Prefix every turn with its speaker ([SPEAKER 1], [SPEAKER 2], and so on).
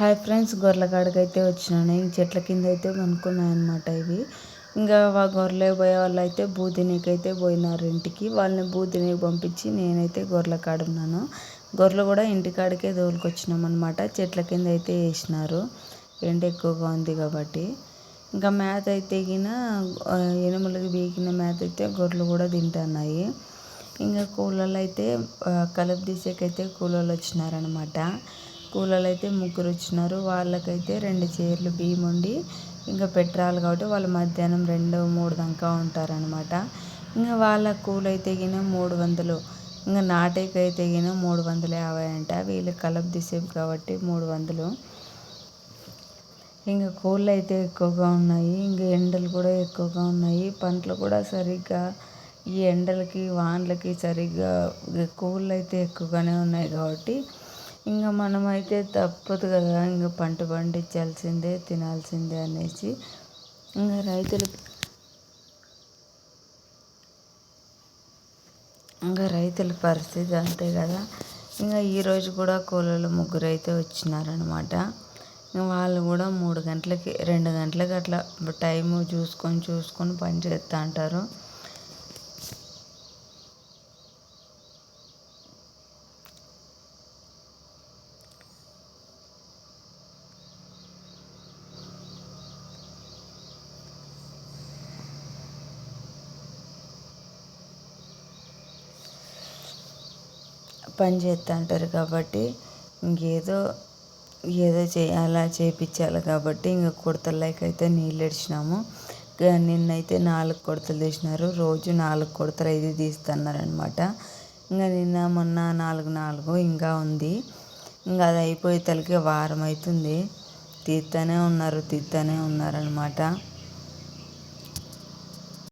[SPEAKER 1] Hi friends గొర్రెల కాడికి అయితే వచ్చినాను. ఇంక చెట్ల కింద అయితే కొనుక్కున్నాను అనమాట ఇవి. ఇంకా గొర్రెలే గొర్రెలు పోయే వాళ్ళు అయితే బూదినికి అయితే పోయినారు ఇంటికి. వాళ్ళని బూదినికి పంపించి నేనైతే గొర్రెల కాడ ఉన్నాను గొర్రెలు కూడా ఇంటికాడికే తోలుకొచ్చినాం అనమాట చెట్ల కింద అయితే వేసినారు. ఎండ ఎక్కువగా ఉంది కాబట్టి. ఇంకా మేత అయితే ఎగిన ఎనుములకి బీకిన మేత అయితే గొర్రెలు కూడా తింటున్నాయి. ఇంకా కూలర్లు అయితే కలుపు తీసేకైతే కూలర్లు వచ్చినారనమాట కూలర్లు అయితే ముగ్గురు వచ్చినారు వాళ్ళకైతే రెండు చీరలు బియ్యం ఉండి ఇంకా పెట్టరాలు కాబట్టి వాళ్ళు మధ్యాహ్నం రెండు మూడు దాకా ఉంటారనమాట ఇంకా వాళ్ళ కూలైతే అయితే గిన మూడు వందలు ఇంకా నాటేకైతే గిన మూడు వందల యాభై అంట. వీళ్ళు కలప తీసేవి కాబట్టి మూడు వందలు. ఇంకా కోళ్ళు అయితే ఎక్కువగా ఉన్నాయి. ఇంకా ఎండలు కూడా ఎక్కువగా ఉన్నాయి. పంటలు కూడా సరిగ్గా ఈ ఎండలకి వానలకి సరిగ్గా కోళ్ళు అయితే ఎక్కువగానే ఉన్నాయి కాబట్టి ఇంకా మనమైతే తప్పదు కదా ఇంకా పంట పండించాల్సిందే తినాల్సిందే అనేసి ఇంకా రైతులు ఇంకా రైతుల పరిస్థితి అంతే కదా. ఇంకా ఈరోజు కూడా కూలీలు ముగ్గురు అయితే వచ్చినారనమాట వాళ్ళు కూడా మూడు గంటలకి రెండు గంటలకి అట్లా టైము చూసుకొని చూసుకొని పని చేస్తూ అంటారు. పని చేస్తూ ఉంటారు కాబట్టి ఇంకేదో ఏదో చేయాలా చేయించాలి కాబట్టి ఇంకా కుడతలకైతే అయితే నీళ్ళు ఇడిచినాము నిన్నైతే నాలుగు కొడతలు తీసినారు. రోజు నాలుగు కొడతలు అయితే తీస్తున్నారనమాట ఇంకా నిన్న మొన్న నాలుగు నాలుగు ఇంకా ఉంది. ఇంకా అది అయిపోయే తలకి వారం అవుతుంది తీస్తూనే ఉన్నారు తీస్తూనే ఉన్నారనమాట